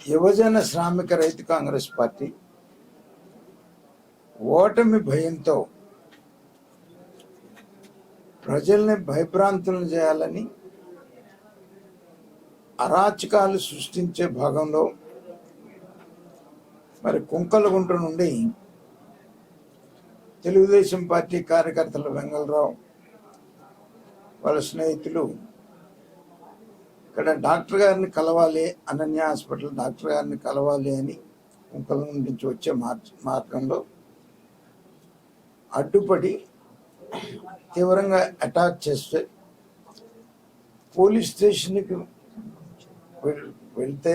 యువజన శ్రామిక రైతు కాంగ్రెస్ పార్టీ ఓటమి భయంతో ప్రజల్ని భయభ్రాంతులను చేయాలని అరాచకాలు సృష్టించే భాగంలో మరి కుంకలగుంట నుండి తెలుగుదేశం పార్టీ కార్యకర్తల వెంగళరావు వాళ్ళ స్నేహితులు ఇక్కడ డాక్టర్ గారిని కలవాలి అనన్య హాస్పిటల్ డాక్టర్ గారిని కలవాలి అని కుంకలం నుంచి వచ్చే మార్గంలో అడ్డుపడి తీవ్రంగా అటాక్ చేస్తే పోలీస్ స్టేషన్కి వెళ్తే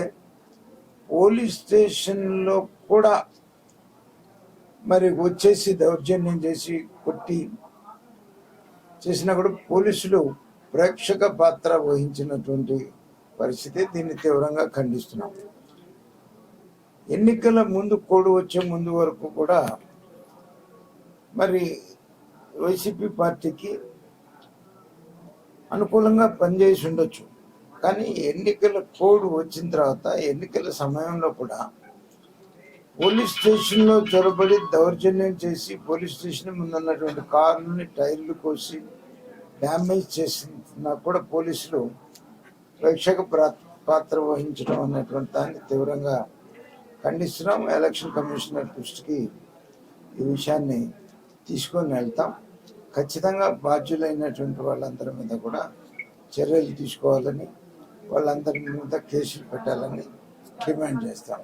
పోలీస్ స్టేషన్లో కూడా మరి వచ్చేసి దౌర్జన్యం చేసి కొట్టి చేసినా కూడా పోలీసులు ప్రేక్షక పాత్ర వహించినటువంటి పరిస్థితి దీన్ని తీవ్రంగా ఖండిస్తున్నాం. ఎన్నికల ముందు కోడ్ వచ్చే ముందు వరకు కూడా మరి వైసీపీ పార్టీకి అనుకూలంగా పనిచేసి ఉండొచ్చు. కానీ ఎన్నికల కోడ్ వచ్చిన తర్వాత ఎన్నికల సమయంలో కూడా పోలీస్ స్టేషన్లో చొరబడి దౌర్జన్యం చేసి పోలీస్ స్టేషన్ ముందు ఉన్నటువంటి కార్లని టైర్లు కోసి డ్యామేజ్ చేసినా కూడా పోలీసులు ప్రేక్షక పాత్ర వహించడం అనేటువంటి దాన్ని తీవ్రంగా ఖండిస్తున్నాం. ఎలక్షన్ కమిషనర్ దృష్టికి ఈ విషయాన్ని తీసుకొని వెళ్తాం. ఖచ్చితంగా బాధ్యులైనటువంటి వాళ్ళందరి మీద కూడా చర్యలు తీసుకోవాలని వాళ్ళందరి మీద కేసులు పెట్టాలని డిమాండ్ చేస్తాం.